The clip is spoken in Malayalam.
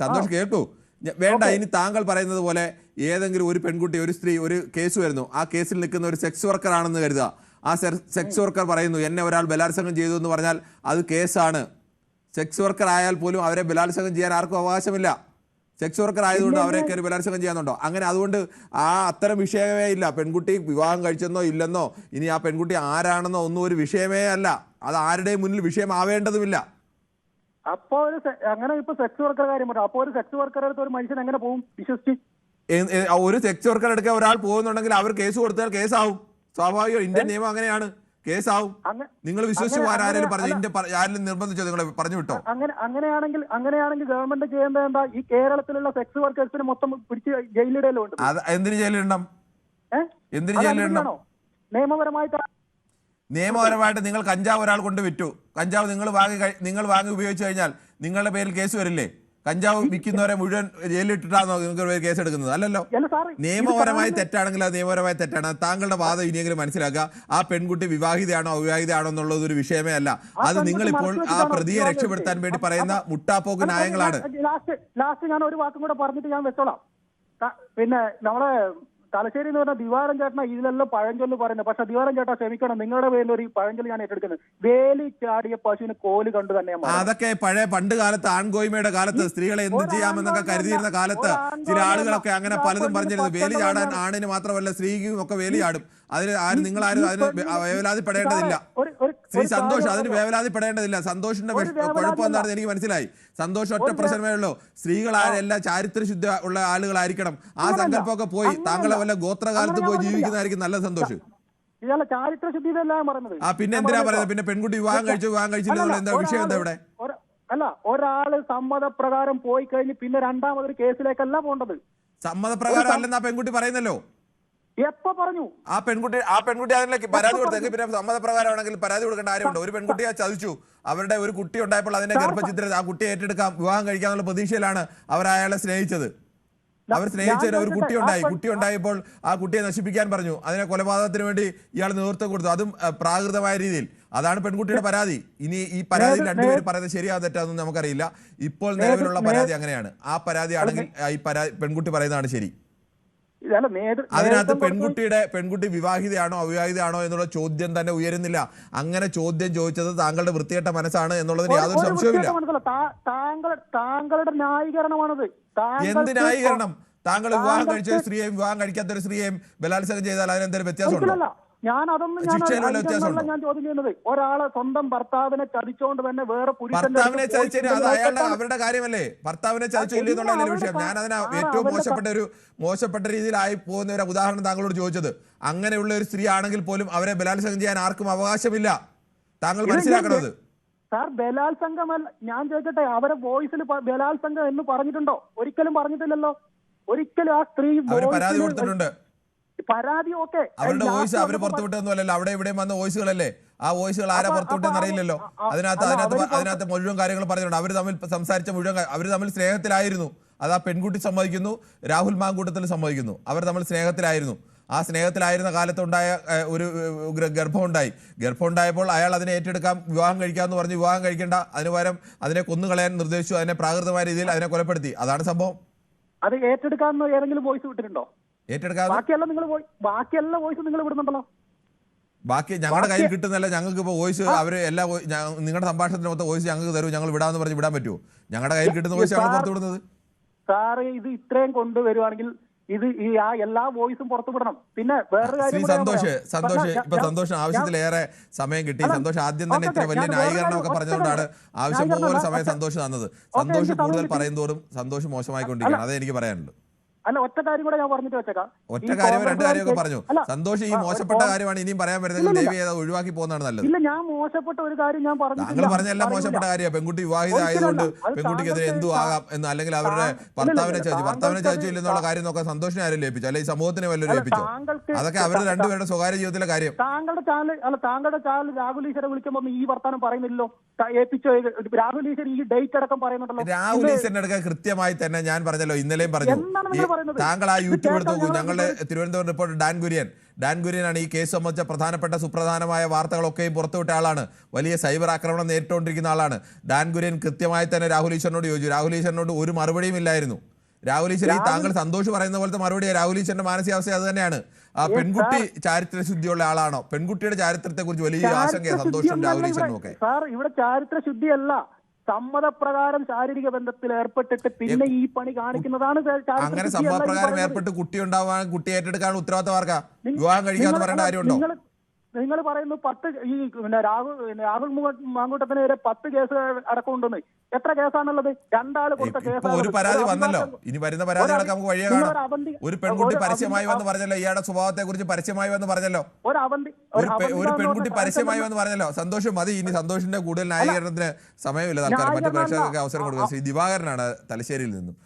സന്തോഷ് കേട്ടു. വേണ്ട ഇനി താങ്കൾ പറയുന്നത് പോലെ ഏതെങ്കിലും ഒരു പെൺകുട്ടി ഒരു സ്ത്രീ ഒരു കേസ് വരുന്നു. ആ കേസിൽ നിൽക്കുന്ന ഒരു സെക്സ് വർക്കർ ആണെന്ന് കരുതുക. ആ സെക്സ് വർക്കർ പറയുന്നു എന്നെ ഒരാൾ ബലാത്സംഗം ചെയ്തു എന്ന് പറഞ്ഞാൽ അത് കേസാണ്. സെക്സ് വർക്കർ ആയാൽ പോലും അവരെ ബലാത്സംഗം ചെയ്യാൻ ആർക്കും അവകാശമില്ല. സെക്സ് വർക്കർ ആയതുകൊണ്ട് അവരെ കയറി ബലാത്സംഗം ചെയ്യാന്നുണ്ടോ? അങ്ങനെ അതുകൊണ്ട് ആ അത്തരം വിഷയമേ ഇല്ല. പെൺകുട്ടി വിവാഹം കഴിച്ചെന്നോ ഇല്ലെന്നോ ഇനി ആ പെൺകുട്ടി ആരാണെന്നോ ഒന്നും ഒരു വിഷയമേ അല്ല. അത് ആരുടെയും മുന്നിൽ വിഷയമാവേണ്ടതുമില്ല. അപ്പൊ ഒരു അങ്ങനെ ഇപ്പൊ സെക്സ് വർക്കർ കാര്യം പറഞ്ഞു അപ്പൊ ഒരു സെക്സ് വർക്കർ അടുത്ത് ഒരു മനുഷ്യൻ എങ്ങനെ പോകും വിശ്വസിച്ച്. ഒരു സെക്സ് വർക്കർ എടുക്കാൻ ഒരാൾ പോകുന്നുണ്ടെങ്കിൽ അവർ കേസ് കൊടുത്താൽ കേസാവും. സ്വാഭാവികം ഇന്ത്യൻ നിയമം അങ്ങനെയാണ്. കേസാവും. നിങ്ങൾ വിശ്വസിച്ച് അങ്ങനെ- പോകാൻ ആരെങ്കിലും പറഞ്ഞു. ഇന്ത്യ ആരെങ്കിലും നിർബന്ധിച്ചോ? നിങ്ങൾ പറഞ്ഞു വിട്ടോ? അങ്ങനെ അങ്ങനെയാണെങ്കിൽ അങ്ങനെയാണെങ്കിൽ ഗവൺമെന്റ് ചെയ്യേണ്ടത് എന്താ? ഈ കേരളത്തിലുള്ള സെക്സ് വർക്കേഴ്സിനെ മൊത്തം പിടിച്ച് ജയിലിടയിലുണ്ട് എന്തിന് ജയിലിടണം? എന്തിനു ജയിലിടണം? നിയമപരമായിട്ട് നിയമപരമായിട്ട് നിങ്ങൾ കഞ്ചാവ് ഒരാൾ കൊണ്ട് വിറ്റു. കഞ്ചാവ് നിങ്ങൾ വാങ്ങി നിങ്ങൾ വാങ്ങി ഉപയോഗിച്ചു കഴിഞ്ഞാൽ നിങ്ങളുടെ പേരിൽ കേസ് വരില്ലേ? കഞ്ചാവ് വിൽക്കുന്നവരെ മുഴുവൻ ജയിലിട്ടിട്ടാണോ നിങ്ങൾക്ക് പേര് കേസ് എടുക്കുന്നത് അല്ലല്ലോ നിയമപരമായി തെറ്റാണെങ്കിൽ അത് നിയമപരമായി തെറ്റാണ്. താങ്കളുടെ വാദം ഇനിയെങ്കിലും മനസ്സിലാക്കുക. ആ പെൺകുട്ടി വിവാഹിതയാണോ അവിവാഹിതയാണോ എന്നുള്ളത് ഒരു വിഷയമേ അല്ല. അത് നിങ്ങൾ ഇപ്പോൾ ആ പ്രതിയെ രക്ഷപ്പെടുത്താൻ വേണ്ടി പറയുന്ന മുട്ടാപ്പോക്ക് ന്യായങ്ങളാണ്. ലാസ്റ്റ് ലാസ്റ്റ് ഞാൻ ഒരു വാക്കും കൂടെ പറഞ്ഞിട്ട് ഞാൻ വെച്ചോളാം. പിന്നെ നമ്മളെ തലശ്ശേരി എന്ന് പറഞ്ഞാൽ ദിവാരം ചേട്ടന ഇതിലെല്ലാം പഴഞ്ചൊല്ല് പറയുന്നത്. പക്ഷെ ദിവാരം ചേട്ടാ ക്ഷമിക്കണം നിങ്ങളുടെ പേരിൽ ഒരു പഴഞ്ചൊല്ല് ഞാൻ ഏറ്റെടുക്കുന്നത്. വേലി ചാടിയ പശുവിന് കോൽ കണ്ടു തന്നെ ഞാൻ അതൊക്കെ പഴയ പണ്ട് കാലത്ത് ആൺകോയ്മയുടെ കാലത്ത് സ്ത്രീകളെ എന്ത് ചെയ്യാമെന്നൊക്കെ കരുതിയിരുന്ന കാലത്ത് ചില ആളുകളൊക്കെ അങ്ങനെ പലതും പറഞ്ഞിരുന്നു. വേലി ചാടാൻ ആണിന് മാത്രമല്ല സ്ത്രീക്കും ഒക്കെ വേലി ചാടും. അതിന് ആരും നിങ്ങൾ ആരും അതിന് വേവലാതിപ്പെടേണ്ടതില്ല ഒരു- ശ്രീ സന്തോഷ് അതിന് വേവലാതിപ്പെടേണ്ടതില്ല. സന്തോഷിന്റെ കുഴപ്പം എന്താണെന്ന് എനിക്ക് മനസ്സിലായി. സന്തോഷ് ഒറ്റ പ്രശ്നമേ ഉള്ളൂ. ആരെല്ലാം ചാരിത്രശുദ്ധ ഉള്ള ആളുകളായിരിക്കണം. ആ സങ്കല്പമൊക്കെ പോയി താങ്കളെ വല്ല ഗോത്രകാലത്ത് പോയി ജീവിക്കുന്നതായിരിക്കും നല്ല സന്തോഷം. ഇയാളെ ചാരിത്ര ശുദ്ധിയതല്ല ഞാൻ പറയുന്നത് ആ പിന്നെ എന്തിനാ പറയുന്നത്? പിന്നെ പെൺകുട്ടി വിവാഹം കഴിച്ചു വിവാഹം കഴിച്ചില്ല. എന്താ വിഷയം? എന്താ ഇവിടെ അല്ല ഒരാൾ സമ്മതപ്രകാരം പോയി കഴിഞ്ഞ് പിന്നെ രണ്ടാമതൊരു കേസിലേക്കല്ല പോണ്ടത്. സമ്മതപ്രകാരം അല്ലെന്നാ പെൺകുട്ടി പറയുന്നല്ലോ. എപ്പോ പറഞ്ഞു? ആ പെൺകുട്ടി ആ പെൺകുട്ടി അതിലേക്ക് പരാതി കൊടുത്തെങ്കിൽ പിന്നെ സമ്മതപ്രകാരമാണെങ്കിൽ പരാതി കൊടുക്കേണ്ട കാര്യമുണ്ട്. ഒരു പെൺകുട്ടിയെ ചതിച്ചു. അവരുടെ ഒരു കുട്ടി ഉണ്ടായപ്പോൾ അതിനെ ഗർഭചിത്ര ആ കുട്ടിയെ ഏറ്റെടുക്കാം വിവാഹം കഴിക്കാന്നുള്ള പ്രതീക്ഷയിലാണ് അവർ അയാളെ സ്നേഹിച്ചത്. അവർ സ്നേഹിച്ചതിന് ഒരു കുട്ടി ഉണ്ടായി. കുട്ടി ഉണ്ടായപ്പോൾ ആ കുട്ടിയെ നശിപ്പിക്കാൻ പറഞ്ഞു. അതിനെ കൊലപാതകത്തിന് വേണ്ടി ഇയാൾ നേതൃത്വം കൊടുത്തു. അതും പ്രാകൃതമായ രീതിയിൽ. അതാണ് പെൺകുട്ടിയുടെ പരാതി. ഇനി ഈ പരാതി രണ്ടുപേരും പറയുന്നത് ശരിയാ തെറ്റാന്നും നമുക്കറിയില്ല. ഇപ്പോൾ നിലവിലുള്ള പരാതി അങ്ങനെയാണ്. ആ പരാതി ആണെങ്കിൽ ഈ പരാതി പെൺകുട്ടി പറയുന്നതാണ് ശരി. അതിനകത്ത് പെൺകുട്ടിയുടെ പെൺകുട്ടി വിവാഹിതയാണോ അവിവാഹിതയാണോ എന്നുള്ള ചോദ്യം തന്നെ ഉയരുന്നില്ല. അങ്ങനെ ചോദ്യം ചോദിച്ചത് താങ്കളുടെ വൃത്തികെട്ട മനസ്സാണ് എന്നുള്ളതിന് യാതൊരു സംശയവുമില്ല. താങ്കളുടെ ന്യായീകരണമാണത്. എന്ത് ന്യായീകരണം? താങ്കൾ വിവാഹം കഴിച്ച ഒരു സ്ത്രീയെയും വിവാഹം കഴിക്കാത്ത ഒരു സ്ത്രീയെയും ബലാത്സംഗം ചെയ്താൽ അതിനെന്തെങ്കിലും വ്യത്യാസമുണ്ടോ? ഞാൻ അതൊന്നും ഞാൻ? ഞാൻ ചോദ്യം ചെയ്യുന്നത്. ഒരാളെ സ്വന്തം ഭർത്താവിനെ ചതിച്ചോണ്ട് തന്നെ വേറെ ഭർത്താവിനെ ചതിച്ചതിന് അത് അയാളുടെ അവരുടെ കാര്യമല്ലേ? ഭർത്താവിനെ ചതിച്ചു വിഷയം. ഞാൻ അതിന് ഏറ്റവും മോശപ്പെട്ട ഒരു മോശപ്പെട്ട രീതിയിലായി പോകുന്ന ഒരു ഉദാഹരണം താങ്കളോട് ചോദിച്ചത്. അങ്ങനെയുള്ള ഒരു സ്ത്രീ ആണെങ്കിൽ പോലും അവരെ ബലാത്സംഗം ചെയ്യാൻ ആർക്കും അവകാശമില്ല. താങ്കൾ മനസ്സിലാക്കണത്. സാർ ബലാത്സംഗമല്ല ഞാൻ ചോദിക്കട്ടെ അവരെ വോയിസിൽ ബലാത്സംഗം എന്ന് പറഞ്ഞിട്ടുണ്ടോ? ഒരിക്കലും പറഞ്ഞിട്ടില്ലല്ലോ. ഒരിക്കലും ആ സ്ത്രീ പരാതി കൊടുത്തിട്ടുണ്ട്. പരാതി ഓക്കെ അവരുടെ വോയിസ് അവർ പുറത്തുവിട്ടൊന്നുമല്ലല്ലോ അവിടെ ഇവിടെയും വന്ന വോയിസുകളല്ലേ ആ വോയിസുകൾ ആരാ പുറത്തുവിട്ടെന്ന് അറിയില്ലല്ലോ. അതിനകത്ത് അതിനകത്ത് അവർ അതിനകത്ത് മുഴുവൻ കാര്യങ്ങൾ പറഞ്ഞിട്ടുണ്ട്. അവർ തമ്മിൽ സംസാരിച്ച മുഴുവൻ അവർ തമ്മിൽ സ്നേഹത്തിലായിരുന്നു. അത് ആ പെൺകുട്ടി സമ്മതിക്കുന്നു രാഹുൽ മാങ്കൂട്ടത്തിൽ സമ്മതിക്കുന്നു. അവർ തമ്മിൽ സ്നേഹത്തിലായിരുന്നു. ആ സ്നേഹത്തിലായിരുന്ന കാലത്തുണ്ടായ ഒരു ഗർഭമുണ്ടായി. ഗർഭമുണ്ടായപ്പോൾ അയാൾ അതിനെ ഏറ്റെടുക്കാം വിവാഹം കഴിക്കാമെന്ന് പറഞ്ഞ് വിവാഹം കഴിക്കേണ്ട അതിന് പകരം അതിനെ കൊന്നുകളയാൻ നിർദ്ദേശിച്ചു അതിനെ പ്രാകൃതമായ രീതിയിൽ അതിനെ കൊലപ്പെടുത്തി. അതാണ് സംഭവം. അത് ഏറ്റെടുക്കാമെന്ന് ഏതെങ്കിലും വോയിസ് വിട്ടിട്ടുണ്ടോ? ഏറ്റെടുക്കാതെ? ബാക്കിയെല്ലാം നിങ്ങൾ ബാക്കിയെല്ലാം വോയിസ് നിങ്ങൾ വിടുന്നുണ്ടല്ലോ. ബാക്കി ഞങ്ങളുടെ കയ്യിൽ കിട്ടുന്നല്ല ഞങ്ങൾക്ക് ഇപ്പോൾ വോയിസ് അവർ എല്ലാ നിങ്ങളുടെ സംഭാഷണത്തിന് മൊത്തം വോയിസ് ഞങ്ങൾക്ക് തരൂ ഞങ്ങൾ വിടാമെന്ന് പറഞ്ഞ് വിടാൻ പറ്റുമോ ഞങ്ങളുടെ കയ്യിൽ കിട്ടുന്ന വോയിസ് ആണ് പുറത്തു വിടുന്നത്? സാറ് ഇത് ഇത്രയും കൊണ്ടുവരുവാണെങ്കിൽ ഇത് ഈ ആ എല്ലാ വോയിസും പുറത്തു വിടണം. പിന്നെ വേറൊരു കാര്യം സന്തോഷ്. സന്തോഷ് ഇപ്പൊ സന്തോഷം ആവശ്യത്തിലേറെ സമയം കിട്ടി. സന്തോഷം ആദ്യം തന്നെ ഇത്ര വലിയ ന്യായീകരണം ഒക്കെ പറഞ്ഞതുകൊണ്ടാണ് ആവശ്യം പോലെ സമയം സന്തോഷം തന്നത്. സന്തോഷം കൂടുതൽ പറയുന്നതോടും പറയും തോറും സന്തോഷ് മോശമായിക്കൊണ്ടിരിക്കുകയാണ്. അതേ എനിക്ക് പറയാനുള്ളൂ. അല്ല ഒറ്റ കാര്യം കൂടെ ഞാൻ പറഞ്ഞിട്ട് വെച്ചേക്കാം. ഒറ്റ ഈ കാര്യം രണ്ട് കാര്യമൊക്കെ പറഞ്ഞു. അല്ല, സന്തോഷ് ഈ മോശപ്പെട്ട കാര്യമാണ് ഇനിയും പറയാൻ വരുന്നത് ഇല്ല, ഏതാ ഒഴിവാക്കി പോകുന്നതാണ് നല്ലത്. ഇല്ല ഞാൻ മോശപ്പെട്ട ഒരു കാര്യം ഞാൻ പറഞ്ഞു താങ്കൾ പറഞ്ഞ എല്ലാം മോശപ്പെട്ട കാര്യമാണ്. പെൺകുട്ടി വിവാഹിതായതുകൊണ്ട്. പെൺകുട്ടിക്കെതിരെ എന്തു ആകാം എന്ന് അല്ലെങ്കിൽ അവരുടെ ഭർത്താവിനെ ചതിച്ചു ഭർത്താവിനെ താങ്കൾക്ക് ചതിച്ചു ഇല്ലെന്നുള്ള കാര്യം നോക്കാൻ സന്തോഷിനെ ആരും ലഭിച്ചു അല്ലെങ്കിൽ സമൂഹത്തിനെ വല്ലതും അല്ല, ലഭിച്ചോ അതൊക്കെ അവരുടെ രണ്ടുപേരുടെ സ്വകാര്യ ജീവിതത്തിലെ കാര്യം. താങ്കളുടെ ചാനൽ അല്ല താങ്കളുടെ ചാനൽ രാഹുൽ ഈശ്വരെ വിളിക്കുമ്പോൾ ഈ വർത്താനം പറയുന്നില്ലല്ലോ? ഏൽപ്പിച്ചോ രാഹുൽ ഈശ്വർ ഈ ഡേറ്റ് അടക്കം പറയുന്നുണ്ടല്ലോ. രാഹുൽ ഇത് ഈശ്വരന്റെ അടുക്ക കൃത്യമായി തന്നെ ഞാൻ പറഞ്ഞല്ലോ ഇന്നലെയും പറഞ്ഞു. ഈ പറയുന്നത്. താങ്കൾ ആ യൂട്യൂബ് എടുത്ത് നോക്കൂ. ഞങ്ങളുടെ തിരുവനന്തപുരം റിപ്പോർട്ടർ ഡാൻ കുര്യൻ. ഡാൻ കുര്യനാണ് ഈ കേസ് സംബന്ധിച്ച പ്രധാനപ്പെട്ട സുപ്രധാനമായ വാർത്തകളൊക്കെയും പുറത്തുവിട്ട ആളാണ്. വലിയ സൈബർ ആക്രമണം നേരിട്ടുകൊണ്ടിരിക്കുന്ന ആളാണ്. ഡാൻ കുര്യൻ കൃത്യമായി തന്നെ രാഹുൽ ഈശ്വരനോട് ചോദിച്ചു. രാഹുൽ ഈശ്വരനോട് ഒരു മറുപടിയും ഇല്ലായിരുന്നു. രാഹുൽ ഈശ്വർ ഈ താങ്കൾ സന്തോഷം പറയുന്ന പോലത്തെ മറുപടി രാഹുൽ ഈശ്വരന്റെ മാനസികാവസ്ഥ അത് തന്നെയാണ്. ആ പെൺകുട്ടി ചാരിത്ര ശുദ്ധിയുള്ള ആളാണോ? പെൺകുട്ടിയുടെ ചാരിത്രത്തെ കുറിച്ച് വലിയ ആശങ്കയാണ് സന്തോഷം രാഹുൽ ഈശ്വരനും ഒക്കെ സാർ ഇവിടെ ചാരിത്ര ശുദ്ധിയല്ല സമ്മതപ്രകാരം ശാരീരിക ബന്ധത്തിൽ ഏർപ്പെട്ടിട്ട് പിന്നെ ഈ പണി കാണിക്കുന്നതാണ് അങ്ങനെ പറയുന്നത്. ഏർപ്പെട്ട് കുട്ടി ഉണ്ടാവാൻ കുട്ടി ഏറ്റെടുക്കാൻ ഉത്തരവാദിത്തം ആർക്കാ വിവാഹം കഴിക്കാന്ന് പറയേണ്ട കാര്യമുണ്ടോ നിങ്ങൾ പറയുന്നു പത്ത് ഈ പിന്നെ രാഹുൽ രാഹുൽ മാങ്കൂട്ടത്തിന് മാങ്കൂട്ടത്തിനെതിരെ പത്ത് കേസ് അടക്കമുണ്ടെന്ന്. എത്ര കേസാണുള്ളത്? രണ്ടാൾ കൊടുത്ത കേസ് ഒരു പരാതി വന്നല്ലോ. ഇനി വരുന്ന പരാതികളൊക്കെ നമുക്ക് വഴിയെ കാണാം ഒരു പെൺകുട്ടി പരസ്യമായി വന്ന് പറഞ്ഞല്ലോ ഇയാളുടെ സ്വഭാവത്തെ കുറിച്ച് പരസ്യമായി വന്ന് പറഞ്ഞല്ലോ. ഒരു ഒരു പെൺകുട്ടി പരസ്യമായി വന്ന് പറഞ്ഞല്ലോ. സന്തോഷം മതി. ഇനി സന്തോഷിന്റെ കൂടുതൽ ന്യായീകരണത്തിന് സമയമില്ല. തൽക്കാലം മറ്റു പ്രേക്ഷകർക്ക് അവസരം കൊടുക്കുക ശ്രീ ദിവാകരനാണ് തലശ്ശേരിയിൽ നിന്നും.